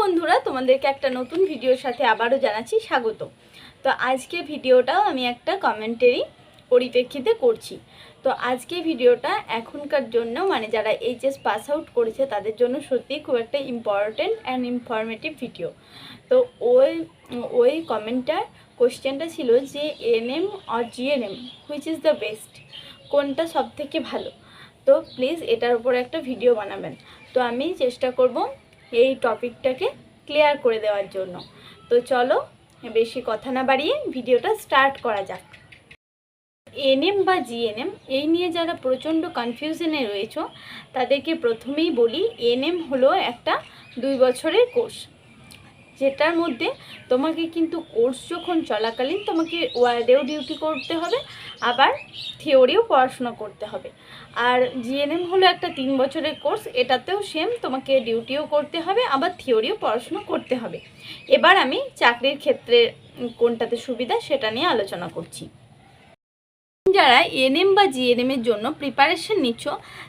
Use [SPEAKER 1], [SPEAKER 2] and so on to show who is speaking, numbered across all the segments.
[SPEAKER 1] বন্ধুরা, তোমাদেরকে একটা নতুন ভিডিওর সাথে আবারও জানাচ্ছি স্বাগত। তো আজকে ভিডিওটাও আমি একটা কমেন্টারি পরিপ্রেক্ষিতে করছি। তো আজকে ভিডিওটা এখনকার জন্য মানে যারা এইচএস পাস আউট করেছে, তাদের জন্য সত্যিই খুব একটা ইম্পর্ট্যান্ট অ্যান্ড ইনফরমেটিভ ভিডিও তো ওই ওই কমেন্টার কোয়েশ্চেনটা ছিল যে NM R GNM which is the best কোনটা সব থেকে ভালো? তো প্লিজ এটার উপর একটা ভিডিও বানাবেন। তো আমি চেষ্টা করব এই টপিকটাকে ক্লিয়ার করে দেওয়ার জন্য। তো চলো, বেশি কথা না বাড়িয়ে ভিডিওটা স্টার্ট করা যাক। এনএম বা জিএনএম, এই নিয়ে যারা প্রচণ্ড কনফিউশনে রয়েছ, তাদেরকে প্রথমেই বলি, এনএম হলো একটা দুই বছরের কোর্স। যেটার মধ্যে তোমাকে কিন্তু কোর্স যখন চলাকালীন তোমাকে ওয়ার্ডেও ডিউটি করতে হবে, আবার থিওরিও পড়াশোনা করতে হবে। আর জিএনএম হলো একটা তিন বছরের কোর্স এটাতেও সেম তোমাকে ডিউটিও করতে হবে, আবার থিওরিও পড়াশোনা করতে হবে। এবার আমি চাকরির ক্ষেত্রে কোনটাতে সুবিধা সেটা নিয়ে আলোচনা করছি। যারা এনএম বা জিএনএম এর জন্য প্রিপারেশন নিচ্ছ,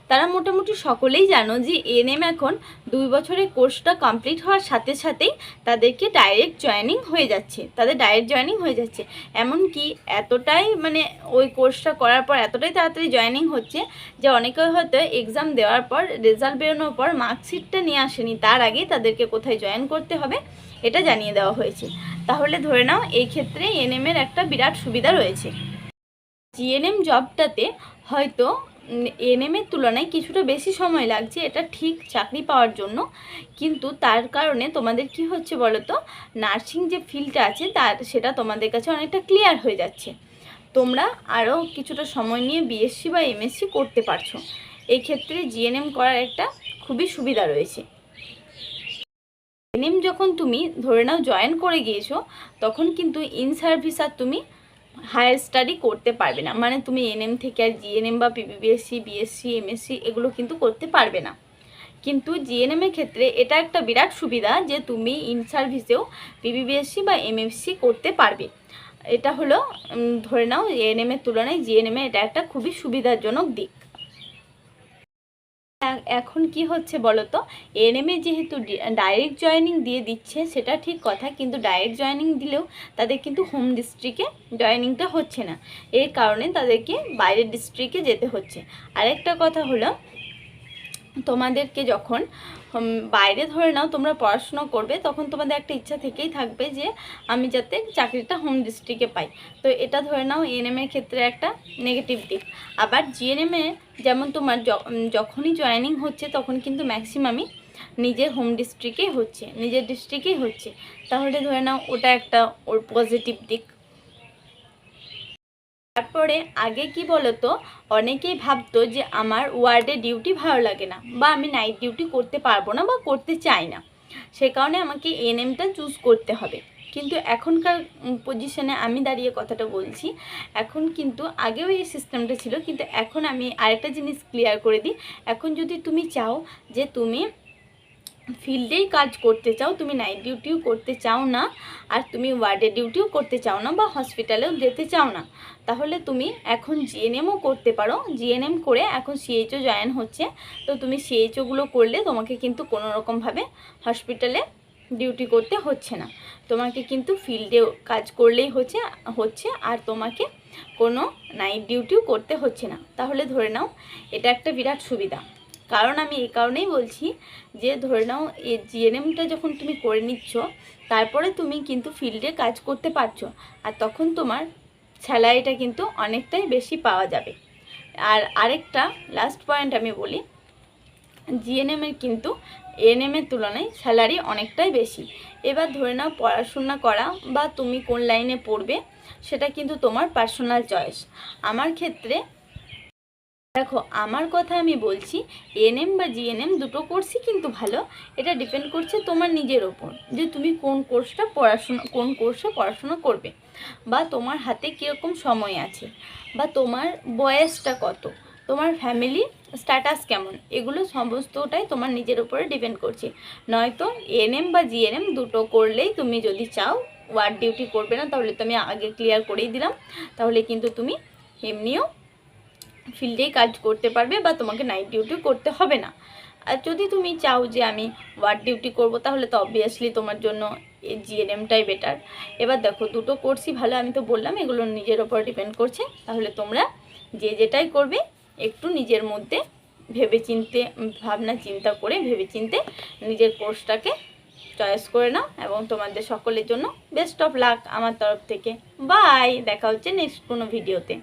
[SPEAKER 1] তারা মোটামুটি সকলেই জানো যে এনএম এখন দুই বছরের কোর্সটা কমপ্লিট হওয়ার সাথে সাথেই তাদেরকে ডাইরেক্ট জয়েনিং হয়ে যাচ্ছে। তাদের ডাইরেক্ট জয়েনিং হয়ে যাচ্ছে। এমনকি এতটাই মানে ওই কোর্সটা করার পর এতটাই তাড়াতাড়ি জয়েনিং হচ্ছে যে অনেকে হয়তো এক্সাম দেওয়ার পর রেজাল্ট বেরোনোর পর মার্কশিটটা নিয়ে আসেনি, তার আগেই তাদেরকে কোথায় জয়েন করতে হবে এটা জানিয়ে দেওয়া হয়েছে। তাহলে ধরে নাও এই ক্ষেত্রে এনএম এর একটা বিরাট সুবিধা রয়েছে। জিএনএম জবটাতে হয়তো এনএম এর তুলনায় কিছুটা বেশি সময় লাগছে, এটা ঠিক চাকরি পাওয়ার জন্য। কিন্তু তার কারণে তোমাদের কি হচ্ছে বলো তো নার্সিং যে ফিল্ডটা আছে, তার সেটা তোমাদের কাছে অনেকটা ক্লিয়ার হয়ে যাচ্ছে। তোমরা আরও কিছুটা সময় নিয়ে বিএসসি বা এমএসসি করতে পারছ। এই ক্ষেত্রে জিএনএম করার একটা খুবই সুবিধা রয়েছে। এনএম যখন তুমি ধরে নাও জয়েন করে গিয়েছো, তখন কিন্তু ইন সার্ভিস আর তুমি হায়ার স্টাডি করতে পারবে না। মানে তুমি এনএম থেকে আর জিএনএম বা পিবিবিএসসি বিএসসি এমএসসি এগুলো কিন্তু করতে পারবে না। কিন্তু জিএনএম এর ক্ষেত্রে এটা একটা বিরাট সুবিধা যে তুমি ইন সার্ভিসেও পিবিবিএসসি বা এমএসসি করতে পারবে। এটা হলো ধরে নাও এএনএম এর তুলনায় জিএনএম এটা একটা খুবই সুবিধাজনক দিক। এখন কি হচ্ছে বলো তো এনএমএ যেহেতু ডাইরেক্ট জয়নিং দিয়ে দিচ্ছে, সেটা ঠিক কথা, কিন্তু ডাইরেক্ট জয়নিং দিলেও তাদের কিন্তু হোম ডিস্ট্রিক্টে জয়নিংটা হচ্ছে না। এর কারণে তাদেরকে বাইরের ডিস্ট্রিক্টে যেতে হচ্ছে। আরেকটা কথা হলো তোমাদেরকে যখন বাইরে ধরে নাও, তোমরা পড়াশুনো করবে, তখন তোমাদের একটা ইচ্ছা থেকেই থাকবে যে আমি যাতে চাকরিটা হোম ডিস্ট্রিক্টে পাই। তো এটা ধরে নাও এএনএম এর ক্ষেত্রে একটা নেগেটিভ দিক। আবার জিএনএম এ যেমন তোমার যখনই জয়েনিং হচ্ছে, তখন কিন্তু ম্যাক্সিমামই নিজের হোম ডিস্ট্রিক্টেই হচ্ছে, নিজের ডিস্ট্রিক্টেই হচ্ছে। তাহলে ধরে নাও, ওটা একটা ওর পজিটিভ দিক। তারপরে আগে কি বলতো, অনেকেই ভাবতো যে আমার ওয়ার্ডে ডিউটি ভালো লাগে না বা আমি নাইট ডিউটি করতে পারব না বা করতে চাই না। সে কারণে আমাকে এনএমটা চুজ করতে হবে। কিন্তু এখনকার পজিশনে আমি দাঁড়িয়ে কথাটা বলছি, এখন কিন্তু আগেও এই সিস্টেমটা ছিল, কিন্তু এখন আমি আরেকটা জিনিস ক্লিয়ার করে দিই। এখন যদি তুমি চাও যে তুমি ফিল্ডেই কাজ করতে চাও, তুমি নাইট ডিউটিও করতে চাও না, আর তুমি ওয়ার্ডে ডিউটিও করতে চাও না বা হসপিটালেও যেতে চাও না, তাহলে তুমি এখন জিএনএমও করতে পারো। জিএনএম করে এখন সিএইচও জয়েন হচ্ছে, তো তুমি সিএইচওগুলো করলে তোমাকে কিন্তু কোনো রকমভাবে হসপিটালে ডিউটি করতে হচ্ছে না। তোমাকে কিন্তু ফিল্ডে কাজ করলেই হচ্ছে হচ্ছে, আর তোমাকে কোনো নাইট ডিউটিও করতে হচ্ছে না। তাহলে ধরে নাও, এটা একটা বিরাট সুবিধা। কারণ আমি এই কারণেই বলছি যে, ধরে নাও এই জিএনএমটা যখন তুমি করে নিচ্ছ, তারপরে তুমি কিন্তু ফিল্ডে কাজ করতে পারছ। আর তখন তোমার স্যালারিটা কিন্তু অনেকটাই বেশি পাওয়া যাবে। আর আরেকটা লাস্ট পয়েন্ট আমি বলি জিএনএম এর কিন্তু এএনএম এর তুলনায় স্যালারি অনেকটাই বেশি। এবার ধরে নাও পড়াশোনা করা বা তুমি কোন লাইনে পড়বে, সেটা কিন্তু তোমার পার্সোনাল চয়েস আমার ক্ষেত্রে দেখো, আমার কথা আমি বলছি এনএম বা জিএনএম দুটো কোর্সই কিন্তু ভালো। এটা ডিপেন্ড করছে তোমার নিজের ওপর, যে তুমি কোন কোর্সটা পড়াশোনা, কোন কোর্সে পড়াশোনা করবে বা তোমার হাতে কীরকম সময় আছে বা তোমার বয়সটা কত, তোমার ফ্যামিলি স্ট্যাটাস কেমন, এগুলো সমস্তটাই তোমার নিজের উপরে ডিপেন্ড করছে। নয়তো এনএম বা জিএনএম দুটো করলেই তুমি যদি চাও ওয়ার্ড ডিউটি করবে না, তাহলে তো আমি আগে ক্লিয়ার করেই দিলাম, তাহলে কিন্তু তুমি এমনিও ফিল্ডেই কাজ করতে পারবে বা তোমাকে নাইট ডিউটি করতে হবে না। আর যদি তুমি চাও যে আমি ওয়ার্ড ডিউটি করব, তাহলে তো অবভিয়াসলি তোমার জন্য জিএনএমটাই বেটার এবার দেখো, দুটো কোর্সই ভালো, আমি তো বললাম, এগুলো নিজের ওপর ডিপেন্ড করছে। তাহলে তোমরা যে যেটাই করবে, একটু নিজের মধ্যে ভেবে চিনতে ভাবনা চিন্তা করে ভেবে চিনতে নিজের কোর্সটাকে চয়েস করে নাও এবং তোমাদের সকলের জন্য বেস্ট অফ লাক আমার তরফ থেকে। বাই দেখা হচ্ছে নেক্সট কোনো ভিডিওতে